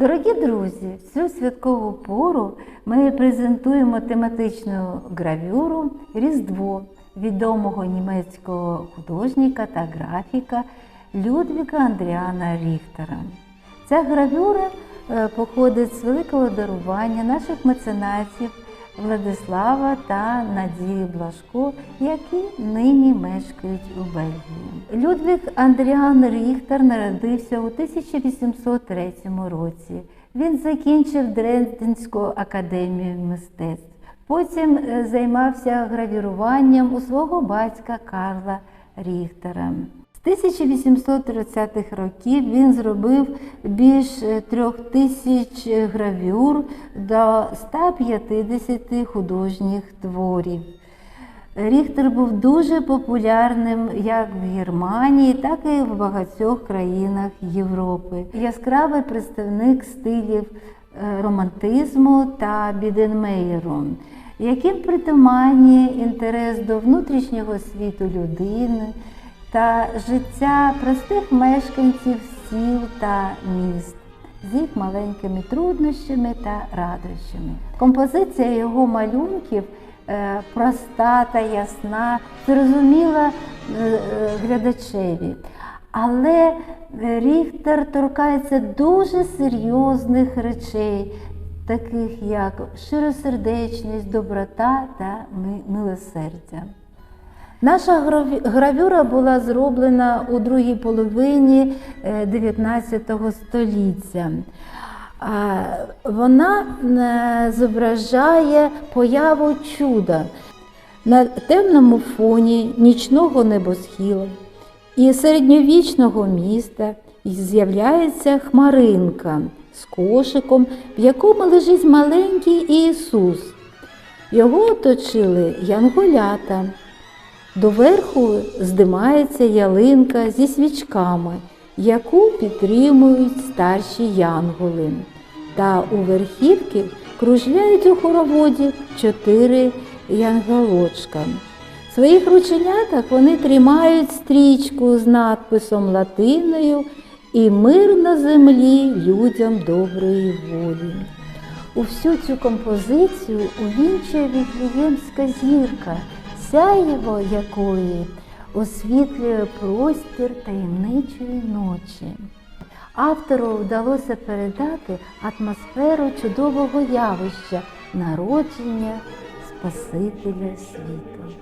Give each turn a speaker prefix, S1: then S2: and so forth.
S1: Дорогі друзі, в цю святкову пору ми презентуємо тематичну гравюру Різдво відомого німецького художника та графіка Людвіга Андріана Ріхтера. Ця гравюра е, походить з великого дарування наших меценатів Владислава та Надії Блажко, які нині мешкають у Бельгії. Людвіг Андріан Ріхтер народився у 1803 році. Він закінчив Дрезденську академію мистецтв. Потім е, займався гравіруванням у свого батька Карла Ріхтера. З 1830-х років він зробив більш е, трьох тисяч гравюр до 150 художніх творів. Ріхтер був дуже популярним як в Германії, так і в багатьох країнах Європи. Яскравий представник стилів е, романтизму та біденмеєру, яким притаманні інтерес до внутрішнього світу людини та життя простих мешканців сіл та міст з їх маленькими труднощами та радощами. Композиція його малюнків е, проста та ясна, зрозуміла е, е, глядачеві. Але Ріхтер торкається дуже серйозних речей, таких як щиросердечність, доброта та милосердя. Наша гравюра була зроблена у другій половині е, 19 століття. А, Вона е, зображає появу чуда на темному фоні нічного небосхилу і середньовічного міста з'являється хмаринка з кошиком, в якому лежить маленький Ісус. Його оточили янголята. Доверху здимається ялинка зі свічками, яку підтримують старші янголи. Та у верхівки кружляють у хороводі чотири янголочка. В своїх рученятах вони тримають стрічку з надписом латиною і мир на землі людям доброї волі. У всю цю композицію увінчує віфліємська зірка, сяєво якої освітлює простір таємничої ночі. Автору вдалося передати атмосферу чудового явища народження Спасителя світу.